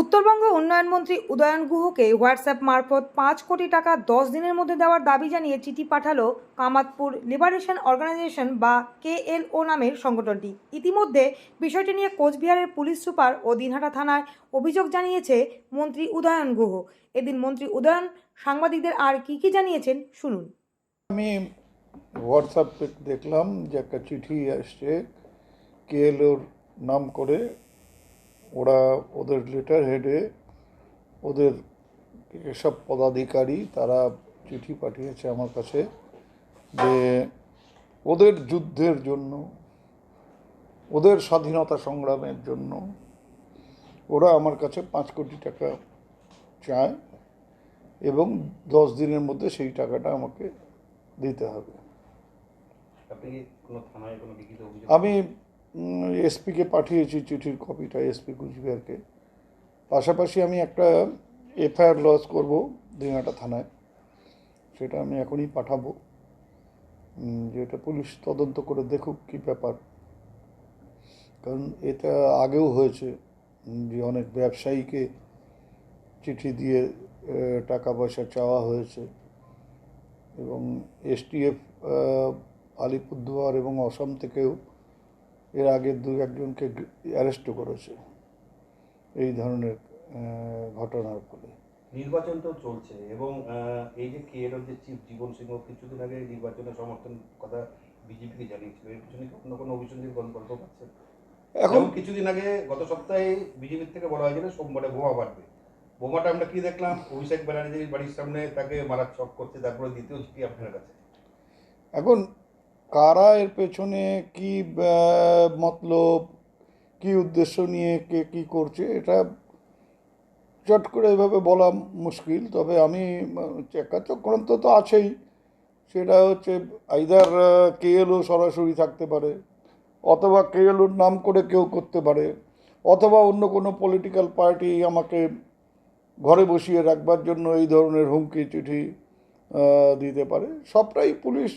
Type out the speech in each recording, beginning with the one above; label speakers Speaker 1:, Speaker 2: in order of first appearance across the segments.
Speaker 1: উত্তরবঙ্গ উন্নয়ন মন্ত্রী উদয়ন গুহকে হোয়াটসঅ্যাপ মারফত পাঁচ কোটি টাকা দশ দিনের মধ্যে দেওয়ার দাবি জানিয়ে চিঠি পাঠালো কামাতপুর লিবারেশন অর্গানাইজেশন বা কেএলও নামের সংগঠনটি। ইতিমধ্যে বিষয়টি নিয়ে কোচবিহারের পুলিশ সুপার ও দিনহাটা থানায় অভিযোগ জানিয়েছে মন্ত্রী উদয়ন গুহ। এদিন মন্ত্রী উদয়ন সাংবাদিকদের আর কি কি জানিয়েছেন শুনুন।
Speaker 2: আমি হোয়াটসঅ্যাপে দেখলাম যে একটা চিঠি আসছে কেএলওর নাম করে ওরা ওদের লেটার হেডে ওদের সব পদাধিকারী তারা চিঠি পাঠিয়েছে আমার কাছে যে ওদের যুদ্ধের জন্য ওদের স্বাধীনতা সংগ্রামের জন্য ওরা আমার কাছে পাঁচ কোটি টাকা চায় এবং দশ দিনের মধ্যে সেই টাকাটা আমাকে দিতে হবে। আমি এসপিকে পাঠিয়েছি চিঠির কপিটা এসপি কুচবিহারকে। পাশাপাশি আমি একটা এফআইআর লস করব দিনাটা থানায়। সেটা আমি এখনই পাঠাবো। উম, যে এটা পুলিশ তদন্ত করে দেখুক কী ব্যাপার। কারণ এটা আগেও হয়েছে যে অনেক ব্যবসায়ীকে চিঠি দিয়ে টাকা পয়সা চাওয়া হয়েছে। এবং এসটিএফ আলিপুরদুয়ার এবং অসম থেকেও এর আগে দু একজনকে অ্যারেস্টও করেছে। এই ধরনের ঘটনার ফলে।
Speaker 3: নির্বাচন তো চলছে এবং এই যে কেএলও যে চিফ জীবন সিংহ কিছুদিন আগে নির্বাচনের সমর্থন কথা বিজেপিকে জানিয়েছিল। এর পিছনে কি অন্য কোনো অভিযোগের গল্প পাচ্ছেন
Speaker 2: এখন
Speaker 3: এখন কিছুদিন আগে গত সপ্তাহে বিজেপির থেকে বলা হয়েছিল সোমবারে বোমা বাড়বে বোমাটা আমরা কি দেখলাম? অভিষেক ব্যানার্জির বাড়ির সামনে তাকে মারার ছক করছে তারপরে দ্বিতীয় চিঠি আপনার কাছে।
Speaker 2: এখন কারা এর পেছনে কি মতলব, কি উদ্দেশ্য নিয়ে কে কি করছে, এটা চট করে এভাবে বলা মুশকিল। তবে আমি চেকা চক্রান্ত তো আছেই। সেটা হচ্ছে, আইদার কেএলও সরাসরি থাকতে পারে, অথবা কেএলওর নাম করে কেউ করতে পারে, অথবা অন্য কোনো পলিটিক্যাল পার্টি আমাকে ঘরে বসিয়ে রাখবার জন্য এই ধরনের হুমকি, চিঠি দিতে পারে। সবটাই পুলিশ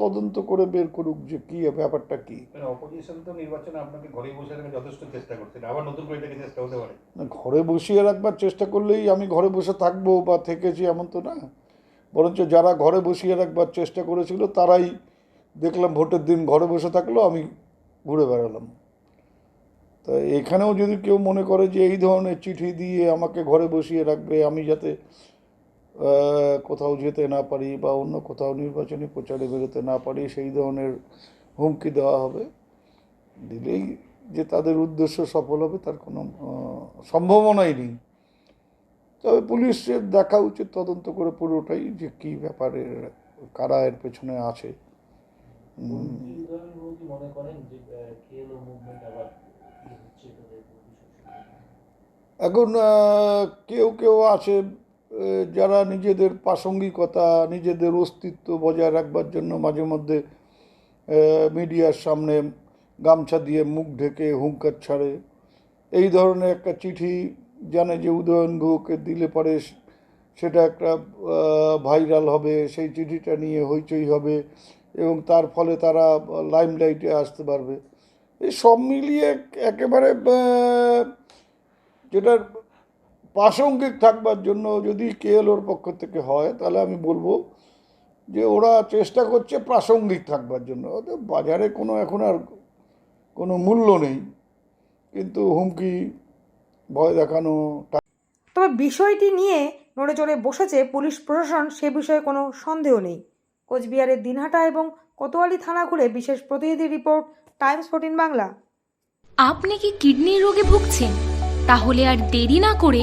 Speaker 2: তদন্ত করে বের করুক যে কী ব্যাপারটা কী।
Speaker 3: অপোজিশন তো নির্বাচনে আপনাকে ঘরে বসে রাখার যথেষ্ট চেষ্টা করছেন আবার নতুন করে এটাকে চেষ্টা হতে পারে।
Speaker 2: ঘরে বসিয়ে রাখবার চেষ্টা করলেই আমি ঘরে বসে থাকব বা থেকেছি এমন তো না। বরঞ্চ যারা ঘরে বসিয়ে রাখবার চেষ্টা করেছিল তারাই দেখলাম ভোটের দিন ঘরে বসে থাকল আমি ঘুরে বেড়ালাম। তা এখানেও যদি কেউ মনে করে যে এই ধরনের চিঠি দিয়ে আমাকে ঘরে বসিয়ে রাখবে আমি যাতে কোথাও যেতে না পারি বা অন্য কোথাও নির্বাচনী প্রচারে বেরোতে না পারি সেই ধরনের হুমকি দেওয়া হবে। দিলেই যে তাদের উদ্দেশ্য সফল হবে তার কোনো সম্ভাবনাই নেই। তবে পুলিশের দেখা উচিত তদন্ত করে পুরোটাই যে কী ব্যাপারে কারা এর পেছনে আছে।
Speaker 4: মনে
Speaker 2: এখন কেউ কেউ আছে যারা নিজেদের প্রাসঙ্গিকতা, নিজেদের অস্তিত্ব বজায় রাখবার জন্য মাঝে মধ্যে মিডিয়ার সামনে গামছা দিয়ে মুখ ঢেকে হুঙ্কার ছাড়ে। এই ধরনের একটা চিঠি জানে যে উদয়ন গুহকে দিলে পরে সেটা একটা ভাইরাল হবে, সেই চিঠিটা নিয়ে হইচই হবে এবং তার ফলে তারা লাইমলাইটে আসতে পারবে। এই সব মিলিয়ে একেবারে যেটার প্রাসঙ্গিক থাকবার জন্য যদি কেএলওর পক্ষ থেকে হয় তাহলে আমি বলব যে ওরা চেষ্টা করছে প্রাসঙ্গিক থাকবার জন্য। বাজারে কোনো এখন আর কোনো মূল্য নেই। কিন্তু হুমকি ভয় দেখানো
Speaker 1: তবে বিষয়টি নিয়ে নড়ে চড়ে বসেছে পুলিশ প্রশাসন সে বিষয়ে কোনো সন্দেহ নেই। কোচবিহারের দিনহাটা এবং কোতোয়ালি থানা ঘুরে বিশেষ প্রতিনিধি রিপোর্ট টাইমস ফোর্টিন বাংলা।
Speaker 5: আপনি কি কিডনির রোগে ভুগছেন? তাহলে আর দেরি না করে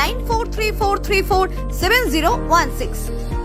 Speaker 6: 9434347016